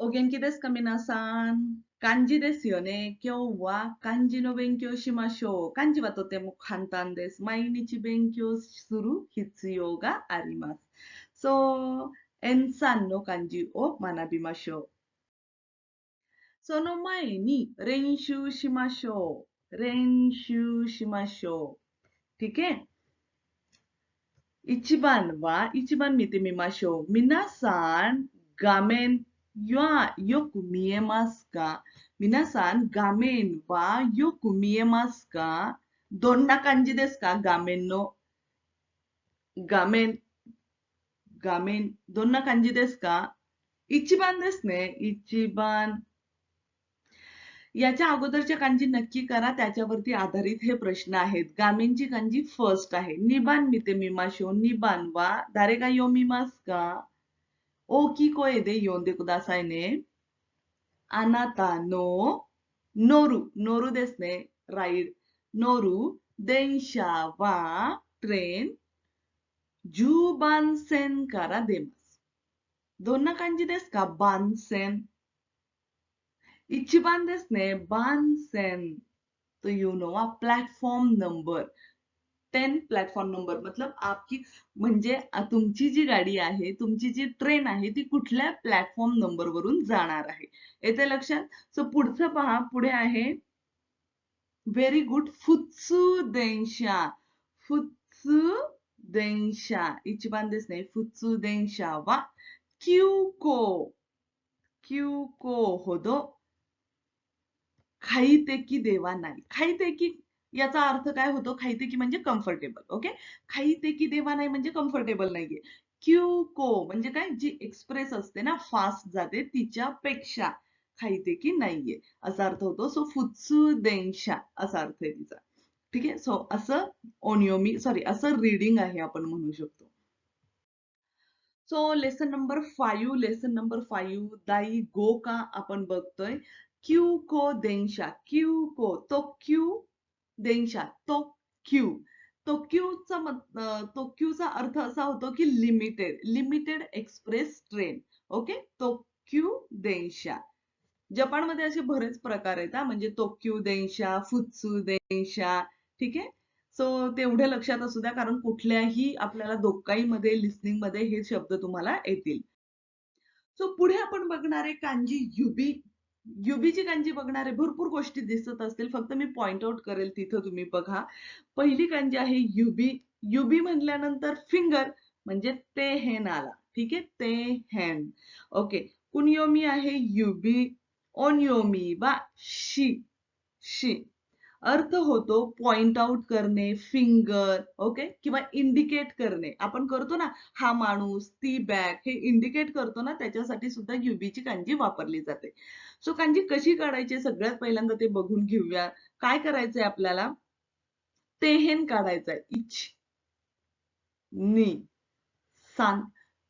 お元気ですか皆さん。漢字ですよね。今日は漢字の勉強しましょう。漢字はとても簡単です。毎日勉強する必要があります。そう、N さんの漢字を学びましょう。その前に練習しましょう。練習しましょう。ठीक है 一番は、一番見てみましょう。皆さん、画面 はよく見えますか皆さん、画面はよく見えますかどんな感じですか画面の。画面。画面。どんな感じですか一番ですね。一番。याच्या अगोदरच्या कांजी नक्की करा त्याच्यावरती आधारित हे प्रश्न आहेत गामींची कांजी फर्स्ट आहे निबान मिते मिमाशो निबान वा दारे का यो मिमास का ओ की को एदे योंदे कुदासाय ने अनाता नो नोरू नोरू देस ने राईड नोरू देंशा वा ट्रेन जुबानसेन करा देमस दोन कांजी देस का बानसेन इचिबान देस ने बानसेन तो you know uh platform number ten platform number मतलब आपकी म्हणजे तुमची जी गाडी आहे तुमची जी ट्रेन आहे ती कुठल्या प्लॅटफॉर्म नंबर वरून जाणार आहे? येते लक्षात? सो पुढचं पहा. पुढे आहे. व्हेरी गुड फुत्सू देंशा फुत्सू देंशा इचिबान दिस नाही. फुत्सू देंशा वा. क्यूको. क्यूको होदो खाईते की देवा नाही खाईते की याचा अर्थ काय होतो? खाईते की म्हणजे कम्फर्टेबल ओके खाईते की देवा नाही म्हणजे कम्फर्टेबल नाहीये. क्यू को म्हणजे काय? जी एक्सप्रेस असते ना फास्ट जाते तिच्यापेक्षा खाईते की नाहीये. असा अर्थ होतो. सो फुत्सू देंशा असा अर्थ आहे तिचा. ठीक आहे? सो असं ओनिओमी सॉरी असं रीडिंग आहे आपण म्हणू शकतो. So lesson number five lesson number five दाई गो का आपण बघतोय? क्यू को देंशा. क्यू को तो क्यू देंशा तो क्यू तो क्यूचा मत- तो क्यूचा अर्थ असा होतो की limited limited express train okay तो क्यू देंशा जपानमध्ये असे बरेच प्रकार आहेत हा. म्हणजे तोक्यू देंशा फुत्सू देंशा ठीक? आहे सो तेवढे लक्षात असू द्या कारण कुठल्याही आपल्याला दोकाईमध्ये लिस्निंगमध्ये हे शब्द तुम्हाला येतील. सो पुढे आपण बघणार आहे कांजी युबी युबीची कांजी बघणारे भरपूर गोष्टी दिसत असतील. फक्त मी पॉइंट आउट करेल तिथं तुम्ही बघा. पहिली कांजी आहे युबी. युबी म्हणल्यानंतर फिंगर म्हणजे ते हेन आला ठीक आहे? ते हेन ओके कुनियोमी आहे युबी. ओनियोमी बा. शी. शी. अर्थ होतो पॉइंट आउट करणे फिंगर ओके किंवा इंडिकेट करणे. आपण करतो ना हा माणूस ती बॅग हे इंडिकेट करतो ना त्याच्यासाठी सुद्धा युबीची कांजी वापरली जाते. सो कांजी कशी काढायची सगळ्यात पहिल्यांदा ते बघून घेऊया. काय करायचंय आपल्याला? तेहेन काढायचंय. इच नी सान.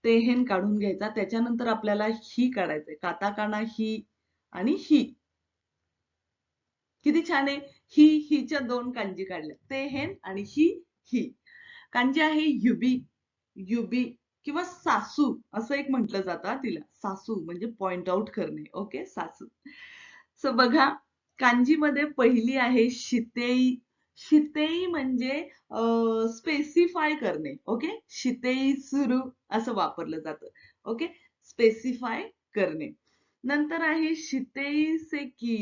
तेहेन काढून घ्यायचा. त्याच्यानंतर आपल्याला ही काढायचंय. काताकाना ही आणि ही. किती छान आहे. ही हिच्या दोन कांजी काढल्या ते हेन आणि ही ही. कांजी आहे युबी. युबी किंवा सासू असं एक म्हटलं जातं तिला. सासू म्हणजे पॉइंट आउट करणे. ओके सासू. सो बघा कांजीमध्ये पहिली आहे शितेई. शितेई म्हणजे स्पेसिफाय करणे. ओके शितेई सुरू असं वापरलं जातं. ओके स्पेसिफाय करणे. नंतर आहे शितेई सेकी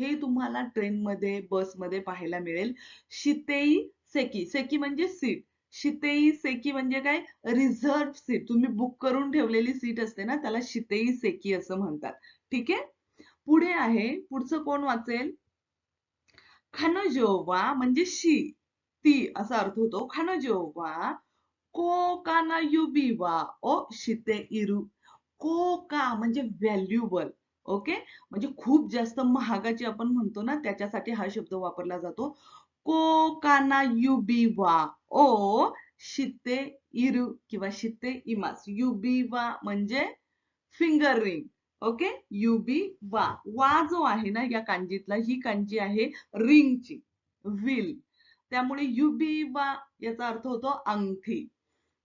हे तुम्हाला ट्रेनमध्ये बसमध्ये पाहायला मिळेल. शितेई सेकी सेकी म्हणजे सीट शितेई सेकी म्हणजे काय? रिझर्व सीट तुम्ही बुक करून ठेवलेली सीट असते ना त्याला शितेई सेकी असं म्हणतात. ठीक आहे? पुढे आहे पुढचं कोण वाचेल? खानजोवा म्हणजे शी. ती असा अर्थ होतो. खानजोवा को काना युबिवा ओ शिते इरू कोका म्हणजे व्हॅल्युबल ओके म्हणजे खूप जास्त महागाची आपण म्हणतो ना त्याच्यासाठी हा शब्द वापरला जातो. कोकाना युबिवा ओ शिते इरू किंवा शिते इमास. युबिवा म्हणजे फिंगर रिंग ओके युबी वा. वा जो आहे ना या कांजीतला ही कांजी आहे रिंगची विल त्यामुळे युबी वा याचा अर्थ होतो अंगठी.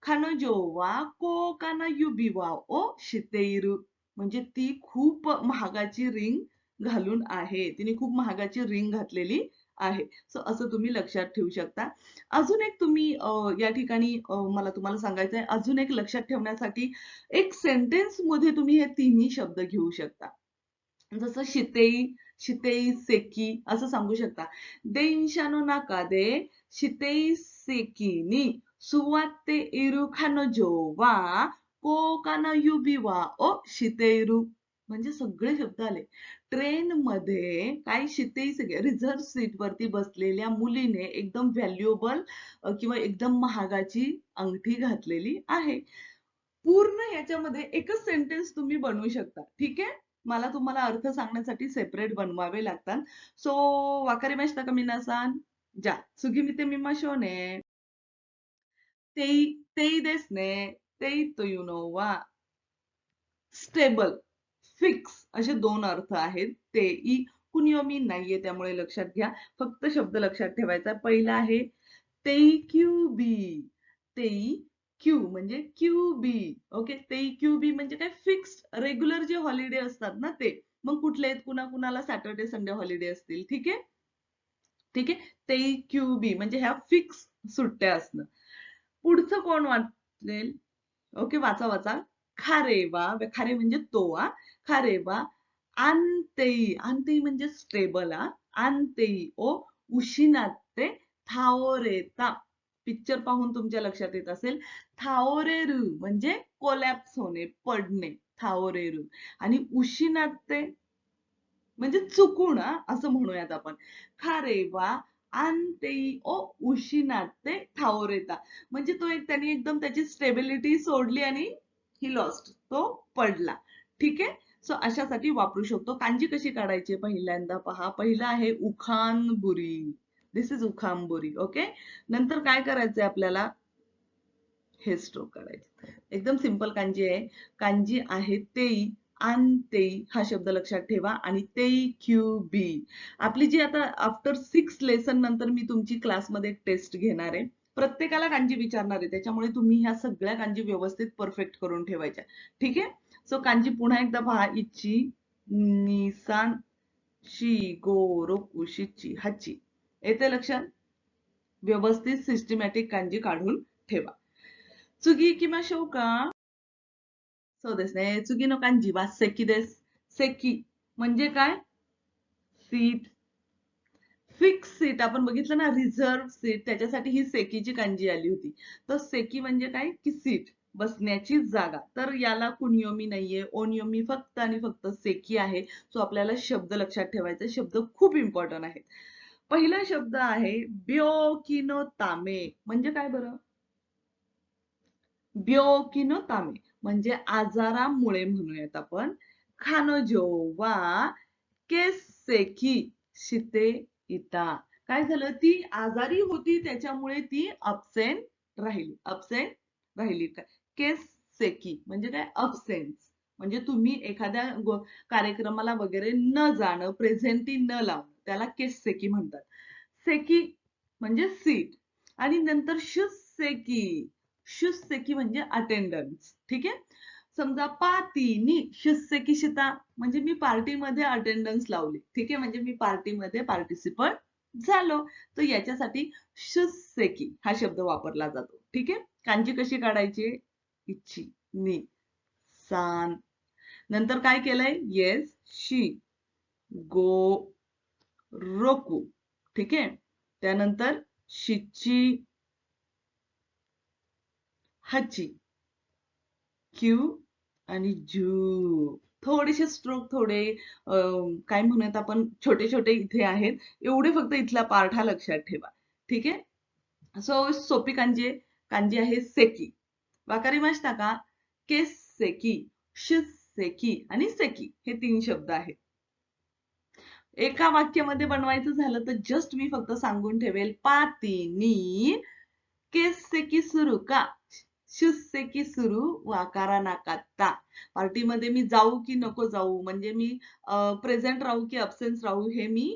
彼女は高価な指輪をしている。म्हणजे को वा ओ म्हणजे ती खूप महागाची रिंग घालून आहे. तिने खूप महागाची रिंग घातलेली आहे. सो असं तुम्ही लक्षात ठेवू शकता. अजून एक तुम्ही या ठिकाणी मला तुम्हाला सांगायचं आहे. अजून एक लक्षात ठेवण्यासाठी एक सेंटेन्समध्ये तुम्ही हे तिन्ही शब्द घेऊ शकता. जसं शितेई शितेई सेकी असं सांगू शकता. देशानो नाका दे शितेई सेकीनी सुवाते इरु खानो वा कोकाना युबी वा ओ म्हणजे सगळे शब्द आले. ट्रेन मध्ये काय शिते सगळे रिझर्व सीट वरती बसलेल्या मुलीने एकदम व्हॅल्युएबल किंवा एकदम महागाची अंगठी घातलेली आहे. पूर्ण याच्यामध्ये एकच सेंटेन्स तुम्ही बनवू शकता. ठीक आहे? मला तुम्हाला अर्थ सांगण्यासाठी सेपरेट बनवावे लागतात. सो वाकारी माहिती का नसान जा. सुगी मी ते तेई तेई देस ने तेई तो यु स्टेबल फिक्स असे दोन अर्थ आहेत. ते ई कुनियोमी नाहीये त्यामुळे लक्षात घ्या. फक्त शब्द लक्षात ठेवायचा. पहिला आहे तेई क्यू बी तेई क्यू म्हणजे क्यू बी ओके तेई क्यू बी म्हणजे काय? फिक्स्ड रेग्युलर जे हॉलिडे असतात ना ते. मग कुठले आहेत? कुणा कुणाला सॅटर्डे संडे हॉलिडे असतील. ठीक आहे? ठीक आहे? तेई क्यू बी म्हणजे ह्या फिक्स सुट्ट्या असणं. पुढचं कोण वाचेल? ओके वाचा वाचा. खारेवा खारे म्हणजे तो आ खारेवा आंतेई आंतेई म्हणजे स्टेबल आ आंतेई ओ. उशिनाते थाओरेता. पिक्चर पाहून तुमच्या लक्षात येत असेल. थाओरेरू म्हणजे कोलॅप्स होणे पडणे. थाओरेरू. आणि उशिनाते म्हणजे चुकून असं म्हणूयात आपण. खारेवा आंतेई ओ उशिनाते थावरेता. म्हणजे तो एक त्यांनी एकदम त्याची स्टेबिलिटी सोडली आणि ही लॉस्ट तो पडला. ठीक? आहे सो अशासाठी वापरू शकतो. कांजी कशी काढायची पहिल्यांदा पहा. पहिला आहे उखानबुरी. दिस इज उखांबुरी ओके नंतर काय करायचंय आपल्याला? हे स्ट्रोक काढायचे. एकदम सिंपल कांजी आहे. कांजी आहे तेई. आन तेई हा शब्द लक्षात ठेवा आणि तेई क्यू बी आपली जी आता आफ्टर सिक्स लेसन नंतर मी तुमची क्लासमध्ये एक टेस्ट घेणार आहे. प्रत्येकाला कांजी विचारणार आहे. त्याच्यामुळे तुम्ही ह्या सगळ्या कांजी व्यवस्थित परफेक्ट करून ठेवायच्या. ठीक आहे? सो कांजी पुन्हा एकदा पहा. इच्छी निसान शी गोरो उशीची हाची येते लक्षात? व्यवस्थित सिस्टमॅटिक कांजी काढून ठेवा. चुगी किंवा शोका सो देस कांजी वा सेकी देस सेकी म्हणजे काय? सीट फिक्स सीट आपण बघितलं ना रिझर्व सीट त्याच्यासाठी ही सेकीची कांजी आली होती. तर सेकी म्हणजे काय? की सीट बसण्याची जागा. तर याला कुनियोमी नाहीये. ओनियोमी फक्त आणि फक्त सेकी आहे. सो आपल्याला शब्द लक्षात ठेवायचा. शब्द खूप इम्पॉर्टंट आहेत. पहिला शब्द आहे ब्योकिनो तामे म्हणजे काय बरं? ब्योकिनो तामे म्हणजे आजारामुळे म्हणूयात आपण. खानजो वा केसेकी शिते इता. काय झालं? ती आजारी होती त्याच्यामुळे ती अपसेंट राहिली. अपसेंट राहिली. केस सेकी म्हणजे काय? अपसेन्स म्हणजे तुम्ही एखाद्या कार्यक्रमाला वगैरे न जाणं प्रेझेंटी न लावणं त्याला केस सेकी म्हणतात. सेकी म्हणजे सीट. आणि नंतर शुस सेकी. शुस म्हणजे अटेंडन्स ठीक आहे? समजा पातीनी शुस शिता म्हणजे मी पार्टीमध्ये अटेंडन्स लावली. ठीक आहे? म्हणजे मी पार्टीमध्ये पार्टिसिपंट झालो. तर याच्यासाठी शिस्सेकी हा शब्द वापरला जातो. ठीक आहे? कांजी कशी काढायची? इच्छी. नी. सान. नंतर काय केलंय? येस. शी. गो. रोकू. ठीक आहे? त्यानंतर शिची. हची. क्यू आणि जू थोडेसे स्ट्रोक थोडे काय म्हणूयात आपण छोटे छोटे इथे आहेत. एवढे फक्त इथला पार्ट हा लक्षात ठेवा. ठीक आहे? सो सोपी कांजी कांजी आहे सेकी. वाकारी माहिती का केस सेकी शिस सेकी आणि सेकी हे तीन शब्द आहेत. एका वाक्यामध्ये बनवायचं झालं तर जस्ट मी फक्त सांगून ठेवेल. पातीनी. केस सेकी सुरू का? शुस सेकी सुरू वाकारा नाकाता पार्टीमध्ये मी जाऊ की नको जाऊ म्हणजे मी प्रेझेंट राहू की अब्सेन्स राहू हे मी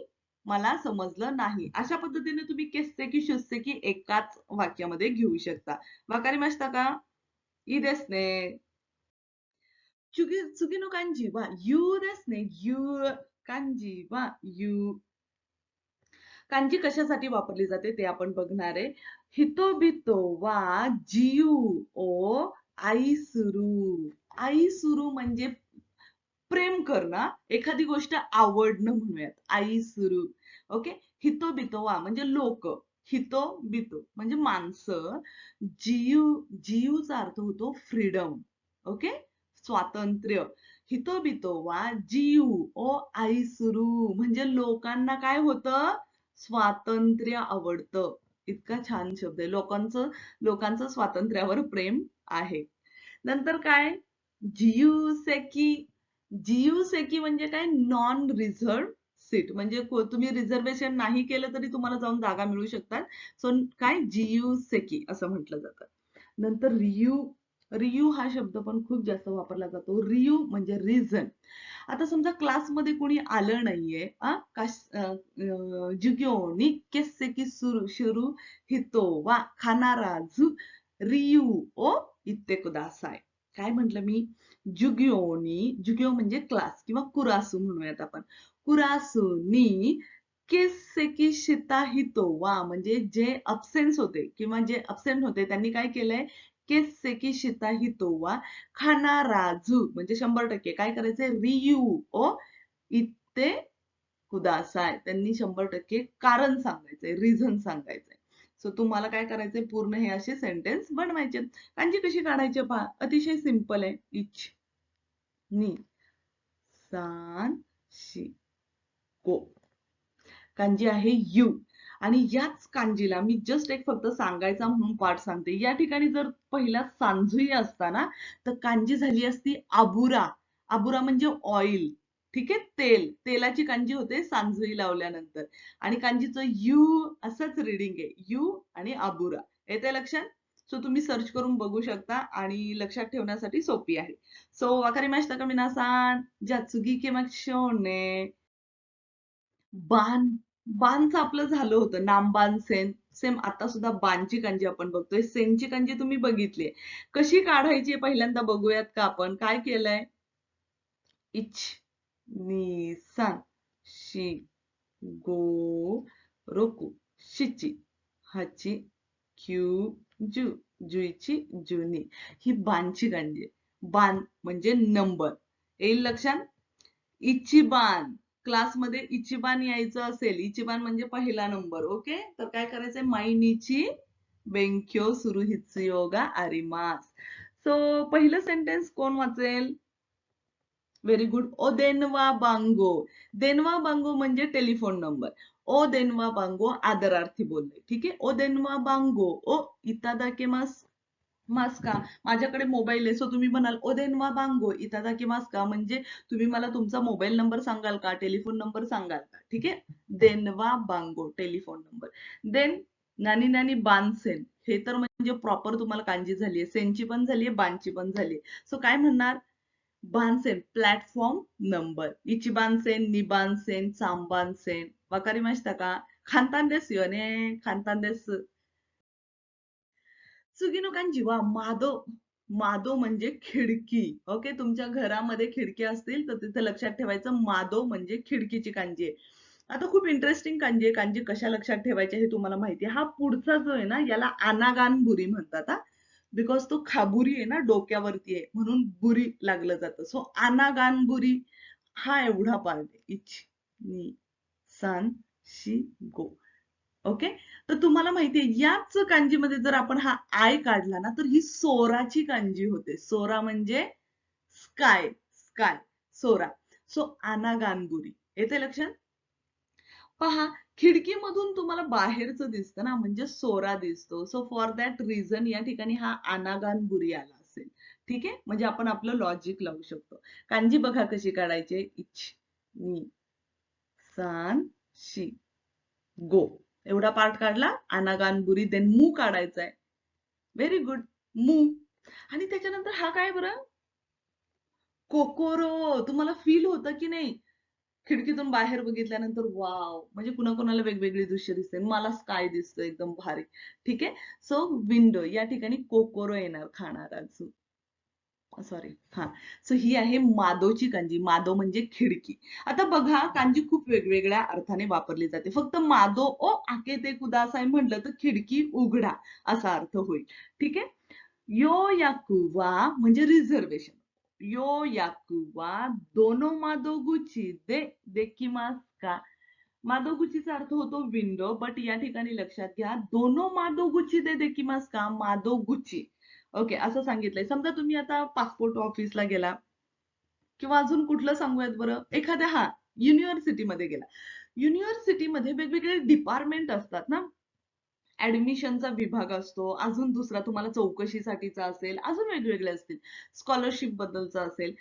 मला समजलं नाही. अशा पद्धतीने तुम्ही केससे की शुससे की एकाच वाक्यामध्ये घेऊ शकता. वाकारी माहिती का? इ देस ने चुकी नो कांजी वा यू देस ने यू कांजी वा यू कांजी कशासाठी वापरली जाते ते आपण बघणार आहे. हितोबितो वा जियू ओ आई सुरू आई सुरू म्हणजे प्रेम करणं. एखादी गोष्ट आवडणं म्हणूयात. आई सुरू ओके? हितो बितो वा म्हणजे लोक. हितो बितो म्हणजे माणसं. जियू जियूचा अर्थ होतो फ्रीडम ओके? स्वातंत्र्य. हितो बितो वा जियू ओ आई सुरू म्हणजे लोकांना काय होतं? स्वातंत्र्य आवडतं. इतका छान शब्द आहे. लोकांचं लोकांचं स्वातंत्र्यावर प्रेम आहे. नंतर काय? जियू सेकी. जियू सेकी म्हणजे काय? नॉन रिझर्व सीट म्हणजे तुम्ही रिझर्वेशन नाही केलं तरी तुम्हाला जाऊन जागा मिळू शकतात. सो काय? जियू सेकी असं म्हटलं जातं. नंतर रियू रियू हा शब्द पण खूप जास्त वापरला जातो. रियू म्हणजे रिझन आता समजा क्लासमध्ये कोणी आलं नाहीये जुग्योनी केसे की सुरू शुरू हितो वा खानाराजू रियू ओ इत्ते कुदासाय. काय म्हंटल मी? जुग्योनी जुग्यो म्हणजे क्लास किंवा कुरासू म्हणूयात आपण. कुरासूनी केसेकी शिता हितो वा म्हणजे जे अपसेन्स होते किंवा जे अपसेंट होते त्यांनी काय केलंय? केसेकी शिता हितो खाना राजू म्हणजे शंभर टक्के. काय करायचंय? रियू ओ? इत्ते कुदासाय त्यांनी शंभर टक्के कारण सांगायचंय रिझन सांगायचंय. सो तुम्हाला काय करायचंय? पूर्ण हे असे सेंटेन्स बनवायचे. कांजी कशी काढायची पहा? अतिशय सिंपल आहे. इच नी सान शी को. कांजी आहे यू. आणि याच कांजीला मी जस्ट एक फक्त सांगायचा म्हणून पाठ सांगते. या ठिकाणी जर पहिला सांजुई असताना तर कांजी झाली असती आबुरा आबुरा म्हणजे ऑइल ठीक आहे? तेल. तेलाची कांजी होते सांझुई लावल्यानंतर. आणि कांजीचं यू असंच रिडिंग आहे. यू आणि आबुरा येते लक्षात? सो तुम्ही सर्च करून बघू शकता आणि लक्षात ठेवण्यासाठी सोपी आहे. सो वाकारी माहिती का मिनासान चुगी के शोने. बान बानचं आपलं झालं होतं. नामबान सेन. सेम आता सुद्धा बानची कांजी आपण बघतोय. सेनची कांजी तुम्ही बघितली. कशी काढायची पहिल्यांदा बघूयात का आपण? काय केलंय? इच निसान शी गो रोकू शिची हाची क्यू जू जुईची जुनी. ही बानची कांजी बान म्हणजे नंबर. येईल लक्षात? इचिबान क्लासमध्ये इचिबान यायचं असेल इचिबान म्हणजे पहिला नंबर ओके? तर काय करायचंय? मायनीची बेंक्यो सुरू हित्सुयोगा आरिमास. सो पहिलं सेंटेन्स कोण वाचेल? व्हेरी गुड ओ देनवा बांगो. देनवा बांगो म्हणजे टेलिफोन नंबर. ओ देनवा बांगो आदरार्थी बोलले. ठीक आहे? ओ देनवा बांगो. ओ इतादाके मास मास्का. माझ्याकडे मोबाईल आहे सो तुम्ही म्हणाल ओ देनवा बांगो. इतादाके मास्का म्हणजे तुम्ही मला तुमचा मोबाईल नंबर सांगाल का? टेलिफोन नंबर सांगाल का? ठीक आहे? देनवा बांगो. टेलिफोन नंबर देन नानी नानी बानसेन. हे तर म्हणजे प्रॉपर तुम्हाला कांजी झालीये सेनची पण झालीये बानची पण झालीये सो काय म्हणणार? बानसेन प्लॅटफॉर्म नंबर इचिबानसेन निबानसेन सांबानसेन वाकारी माहिती का? खानतान देस यो खानतान देस. सुगिनो कांजीवा मादो मादो म्हणजे खिडकी. ओके तुमच्या घरामध्ये खिडकी असतील तर तिथे लक्षात ठेवायचं मादो म्हणजे खिडकीची कांजी आहे. आता खूप इंटरेस्टिंग कांजी आहे. कांजी कशा लक्षात ठेवायची हे तुम्हाला माहिती आहे. हा पुढचा जो आहे ना याला अनागानबुरी म्हणतात हा. बिकॉज तो खाबुरी आहे ना डोक्यावरती आहे. म्हणून बुरी लागलं जातं. सो अनागानबुरी हा एवढा पार्ट आहे. इच नी सान शी गो. ओके? तर तुम्हाला माहितीये याच कांजीमध्ये जर आपण हा आय काढला ना तर ही सोराची कांजी होते. सोरा म्हणजे स्काय स्काय सोरा. सो अनागानगुरी येते लक्षात? पहा खिडकीमधून तुम्हाला बाहेरचं दिसतं ना म्हणजे सोरा दिसतो. सो फॉर दॅट रिझन या ठिकाणी हा अनागानगुरी आला असेल. ठीक? आहे म्हणजे आपण आपलं लॉजिक लावू शकतो. कांजी बघा कशी काढायची. इच नी सान शी गो. एवढा पार्ट काढला अनागानबुरी देन मू काढायचा आहे व्हेरी गुड मू. आणि त्याच्यानंतर हा काय बरं? कोकोरो. तुम्हाला फील होतं की नाही? खिडकीतून बाहेर बघितल्यानंतर वाव म्हणजे कुणाकुणाला वेगवेगळी दृश्य दिसते. मला स्काय दिसतं एकदम भारी. ठीक? आहे सो विंडो या ठिकाणी कोकोरो येणार खाणार अजून. सॉरी हा. सो ही आहे मादोची कांजी मादो म्हणजे खिडकी. आता बघा कांजी खूप वेगवेगळ्या अर्थाने वापरली जाते. फक्त मादो ओ आके ते कुदासाय म्हटलं तर खिडकी उघडा असा अर्थ होईल. ठीक आहे? यो याकुवा म्हणजे रिझर्वेशन यो याकुवा दोनो मादोगुची दे देकिमास का? मादोगुचीचा अर्थ होतो विंडो बट या ठिकाणी लक्षात घ्या. दोनो मादोगुची दे देकिमास का? मादोगुची. ओके असं सांगितलंय. समजा तुम्ही आता पासपोर्ट ऑफिसला गेला किंवा अजून कुठलं सांगूयात बरं? एखाद्या हा युनिव्हर्सिटीमध्ये गेला. युनिव्हर्सिटीमध्ये वेगवेगळे डिपार्टमेंट असतात ना? ऍडमिशनचा विभाग असतो. अजून दुसरा तुम्हाला चौकशीसाठीचा असेल अजून वेगवेगळे असतील. स्कॉलरशिप बद्दलचा असेल.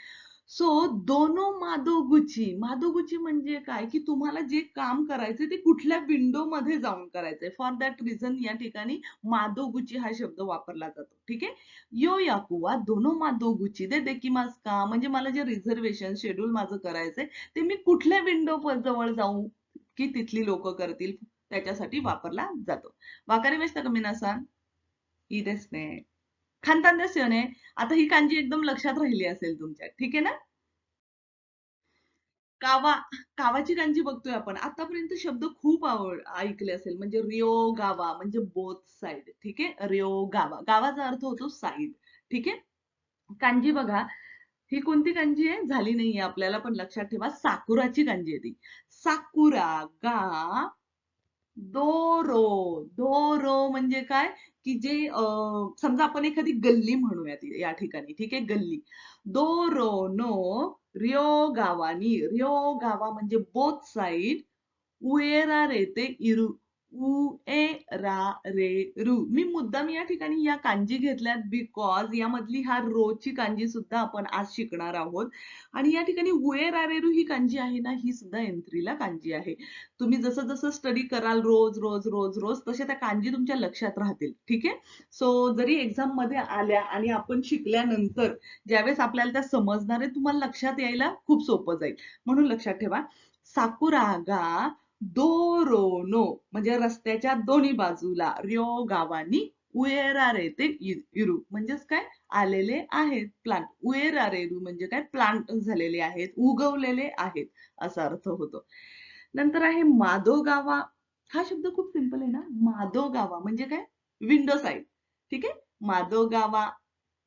सो दोनो मादोगुची मादोगुची म्हणजे काय? की तुम्हाला जे काम करायचं ते कुठल्या विंडो मध्ये जाऊन करायचंय. फॉर दॅट रिझन या ठिकाणी मादोगुची हा शब्द वापरला जातो. ठीक आहे? यो याकुवा दोनो मादोगुची. दे देकिमास का म्हणजे मला जे रिझर्वेशन शेड्यूल माझं करायचंय ते मी कुठल्या विंडो जवळ जाऊ की तिथली लोक करतील त्याच्यासाठी वापरला जातो. वाकारी वेस्ट नसान मिनासा? ई देस ने आता ही कांजी एकदम लक्षात राहिली असेल तुमच्या. ठीक आहे ना? कावा कावाची कांजी बघतोय आपण. आतापर्यंत शब्द खूप आवड ऐकले असेल. म्हणजे रिओ गावा म्हणजे बोथ साइड ठीक आहे? रिओ गावा. गावाचा अर्थ होतो साईड ठीक आहे? कांजी बघा. ही कोणती कांजी आहे? झाली नाहीये आपल्याला पण लक्षात ठेवा. साकुराची कांजी आहे ती. साकुरा गा दोरो. दोरो म्हणजे काय? की जे अं, समजा आपण एखादी गल्ली म्हणूयात या ठिकाणी ठीक आहे गल्ली. दोरो नो रिओ गावानी रिओ गावा म्हणजे बोथ साइड उएरा रेते इरू उ ए रा रे रु. मी मुद्दाम या ठिकाणी या कांजी घेतल्यात बिकॉज यामधली हा रोची कांजी सुद्धा आपण आज शिकणार आहोत. आणि या ठिकाणी उए रा रे रु ही कांजी आहे ना ही सुद्धा एंट्रीला कांजी आहे. तुम्ही जसं जसं स्टडी कराल रोज रोज रोज रोज तशा त्या कांजी तुमच्या लक्षात राहतील. ठीक आहे? सो जरी एक्झाममध्ये आल्या आणि आपण शिकल्यानंतर ज्यावेळेस आपल्याला त्या समजणार आहे तुम्हाला लक्षात यायला खूप सोपं जाईल. म्हणून लक्षात ठेवा. साकुरागा दोरोनो म्हणजे रस्त्याच्या दोन्ही बाजूला रिओ गावानी उएरारे ते इरू म्हणजेच काय? आलेले आहेत प्लांट उएरारेरू म्हणजे काय? प्लांट झालेले आहेत उगवलेले आहेत असा अर्थ होतो. नंतर आहे मादोगावा हा शब्द खूप सिंपल आहे ना? मादोगावा म्हणजे काय? विंडो साईड ठीक आहे? मादोगावा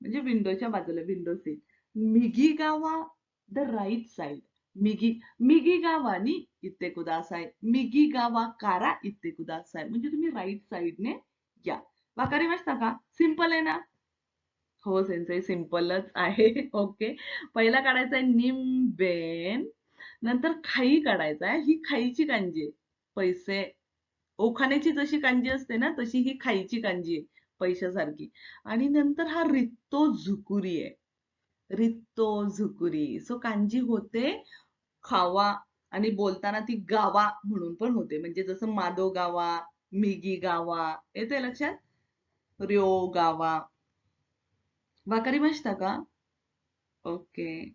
म्हणजे विंडोच्या बाजूला विंडो सीट मिगी गावा द राईट साईड मिगी मिगी गावानी इत्ते कुदासाय मिगी गावा कारा इत्ते कुदासाय म्हणजे तुम्ही राईट साईडने या। वाकारी वाचता का सिंपल आहे ना? हो सेन्से सिंपलच आहे. ओके पहिला काढायचा आहे निंबेन नंतर खाई काढायचा आहे. ही खाईची कांजी आहे. पैसे. ओखाण्याची जशी कांजी असते ना तशी ही खाईची कांजी आहे पैशासारखी. आणि नंतर हा रित्तो झुकुरी आहे. रित्तो झुकुरी. सो कांजी होते खावा आणि बोलताना ती गावा म्हणून पण होते. म्हणजे जसं मादो गावा मिगी गावा येते लक्षात? रिओ गावा. वाकारी भाषता का? ओके.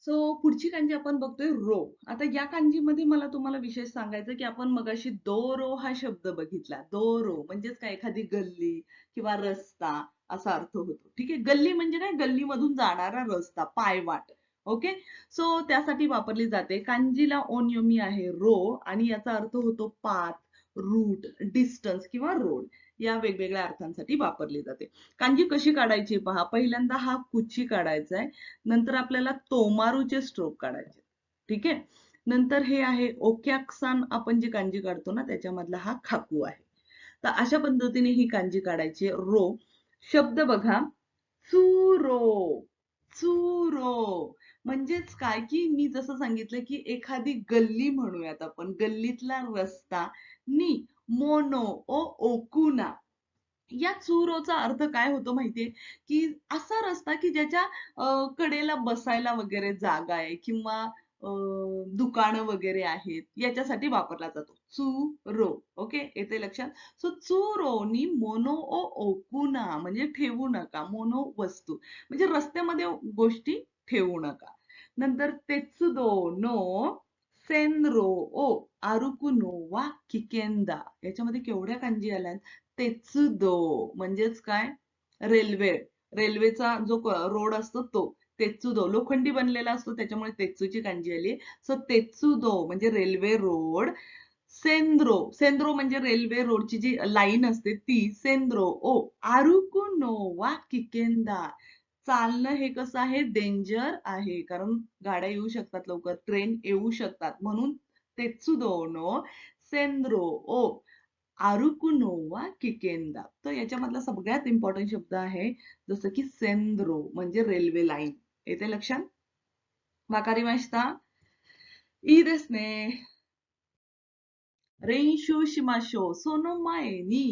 सो पुढची कांजी आपण बघतोय रो. आता या कांजीमध्ये मला तुम्हाला विशेष सांगायचं की आपण मगाशी दो रो हा शब्द बघितला. दो रो म्हणजेच काय? एखादी गल्ली किंवा रस्ता असा अर्थ होतो. ठीक आहे? गल्ली म्हणजे काय? गल्लीमधून जाणारा रस्ता पायवाट. ओके? सो त्यासाठी वापरली जाते. कांजीला ओनियोमी आहे रो आणि याचा अर्थ होतो पाथ रूट डिस्टन्स किंवा रोड या वेगवेगळ्या अर्थांसाठी वापरली जाते. कांजी कशी काढायची? पहा पहिल्यांदा हा कुची काढायचा आहे नंतर आपल्याला तोमारूचे स्ट्रोक काढायचे. ठीक? आहे नंतर हे आहे ओक्याक्सान. आपण जी कांजी काढतो ना त्याच्यामधला हा खाकू आहे. तर अशा पद्धतीने ही कांजी काढायची रो. शब्द बघा. चुरो. चुरो. म्हणजेच काय की मी जसं सांगितलं की एखादी गल्ली म्हणूयात आपण. गल्लीतला रस्ता नी मोनो ओ ओकुना. या चुरोचा अर्थ काय होतो माहितीये? की असा रस्ता की ज्याच्या कडेला बसायला वगैरे जागा आहे किंवा अं, दुकानं वगैरे आहेत याच्यासाठी वापरला जातो. चुरो. ओके? येते लक्षात? सो चुरोनी मोनो ओ ओकुना म्हणजे ठेवू नका. मोनो वस्तू. म्हणजे रस्त्यामध्ये गोष्टी ठेवू नका. नंतर तेत्सुदो नो सेनरो ओ आरुकु नो वा किकेंदा. याच्यामध्ये केवढ्या कांजी आल्यात? तेत्सुदो म्हणजेच काय? रेल्वे. रेल्वेचा जो रोड असतो तो तेत्सुदो. लोखंडी बनलेला असतो त्याच्यामुळे तेत्सूची कांजी आली. सो तेत्सुदो म्हणजे रेल्वे रोड. सेंद्रो. सेंद्रो म्हणजे रेल्वे रोडची जी लाईन असते ती सेंद्रो ओ आरुकु नो वा किकेंदा. चालणं हे कसं आहे? डेंजर आहे. कारण गाड्या येऊ शकतात लवकर ट्रेन येऊ शकतात. म्हणून तेत्सुदोनो सेंद्रो ओ आरुकुनोवा किकेंदा तर याच्यामधला सगळ्यात इम्पॉर्टंट शब्द आहे जसं की सेंद्रो म्हणजे रेल्वे लाईन येते लक्षात? वाकारी माश्ता. ई देसने रेनशू शिमाशो. सोनो मायनी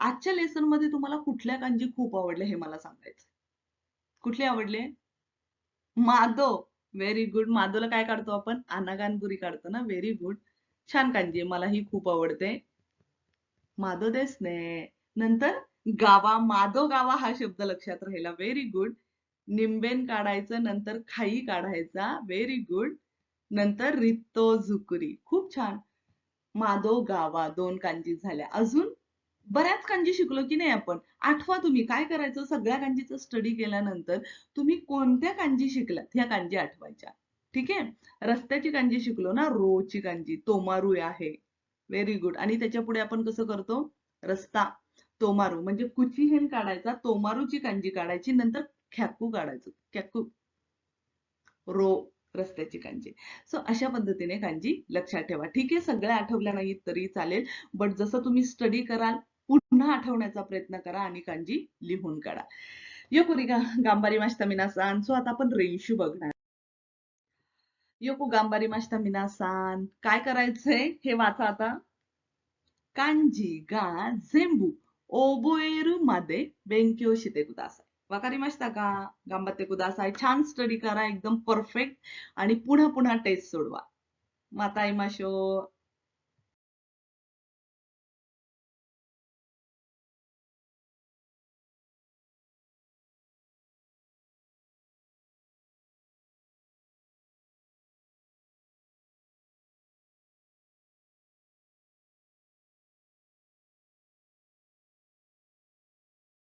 आजच्या लेसनमध्ये तुम्हाला कुठल्या कांजी खूप आवडल्या हे मला सांगायचं. कुठले आवडले? Madhav very good. माधवला काय काढतो आपण? अनागानपुरी काढतो ना. Very good. छान कांजी मला ही खूप आवडते. माधव देस ने. नंतर गावा माधव गावा हा शब्द लक्षात राहिला. Very good. निंबेन काढायचं नंतर खाई काढायचा. Very good. नंतर रित्तो झुकुरी. खूप छान. माधव गावा दोन कांजी झाल्या अजून बऱ्याच कांजी शिकलो की नाही आपण? आठवा तुम्ही काय करायचं? सगळ्या कांजीचं स्टडी केल्यानंतर तुम्ही कोणत्या कांजी शिकलात? ह्या कांजी आठवायच्या. ठीक आहे? रस्त्याची कांजी शिकलो ना? रोची कांजी तोमारू आहे. व्हेरी गुड आणि त्याच्या पुढे आपण कसं करतो? रस्ता तोमारू. म्हणजे कुची हेन काढायचा तोमारूची कांजी काढायची नंतर ख्याकू काढायचं. ख्याकू. रो रस्त्याची कांजी सो अशा पद्धतीने कांजी लक्षात ठेवा. ठीक आहे? सगळ्या आठवल्या नाहीत तरी चालेल. बट जसं तुम्ही स्टडी कराल पुन्हा आठवण्याचा प्रयत्न करा आणि कांजी लिहून काढा. योकुरी गांबारी मास्ता मिनासान सो आता आपण रेन्शू बघणार. योको गांबारी मास्ता मिनासान काय करायचंय? हे वाचा आता. कांजी गा झेंबू. ओबोएरू मध्ये बेंक्यो शिते कुदासाय. वाकारी मास्ता का गांबाते कुदासाय. छान स्टडी करा एकदम परफेक्ट आणि पुन्हा पुन्हा टेस्ट सोडवा. माता इमाशो